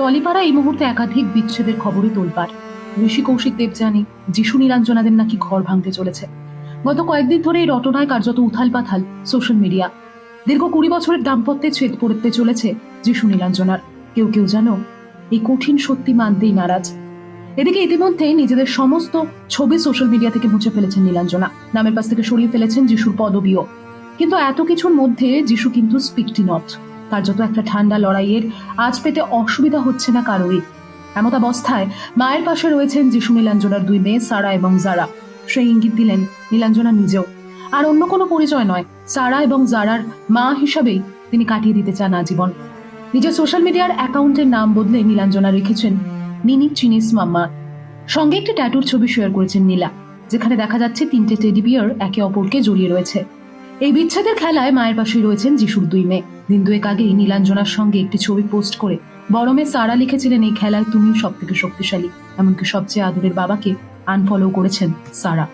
টলিপাড়া এই মুহূর্তে একাধিক বিচ্ছেদের খবরই তোলপাড়। ঋষি কৌশিক দেবযানী, যিশু নীলাঞ্জনাদের নাকি ঘর ভাঙতে চলেছে। গত কয়েকদিন ধরে এই রটনায় কার্যত উথাল পাথাল সোশ্যাল মিডিয়া। দীর্ঘ কুড়ি বছরের দাম্পত্যে ছেদ পড়তে চলেছে যিশু নীলাঞ্জনার। কেউ কেউ যেন এই কঠিন সত্যি মানতেই নারাজ। এদিকে ইতিমধ্যে নিজেদের সমস্ত ছবি সোশ্যাল মিডিয়া থেকে মুছে ফেলেছেন নীলাঞ্জনা। নামের পাশ থেকে সরিয়ে ফেলেছেন যিশুর পদবিও। কিন্তু এত কিছুর মধ্যে যিশু কিন্তু স্পিকটি নট তার যত একটা ঠান্ডা লড়াইয়ের আজ পেতে অসুবিধা হচ্ছে না কারোরই। এমত অবস্থায় মায়ের পাশে রয়েছেন যিশু নীলাঞ্জনার দুই মেয়ে সারা এবং জারা সেই ইঙ্গিত দিলেন নীলাঞ্জনা নিজেও। আর অন্য কোনো পরিচয় নয়, সারা এবং জারার মা হিসাবেই তিনি কাটিয়ে দিতে চান আজীবন। নিজের সোশ্যাল মিডিয়ার অ্যাকাউন্টের নাম বদলে নীলাঞ্জনা রেখেছেন মিনি চিনিস মাম্মা। সঙ্গে একটি ট্যাটুর ছবি শেয়ার করেছেন নীলা, যেখানে দেখা যাচ্ছে তিনটে টেডি বিয়ার একে অপরকে জড়িয়ে রয়েছে। এই বিচ্ছেদের খেলায় মায়ের পাশে রয়েছেন যিশুর দুই মেয়ে। দিন দুয়েক আগে নীলাঞ্জনার সঙ্গে একটি ছবি পোস্ট করে বরমে সারা লিখেছিলেন, এই খেলায় তুমি সব থেকে শক্তিশালী। এমনকি সবচেয়ে আদরের বাবাকে আনফলো করেছেন সারা।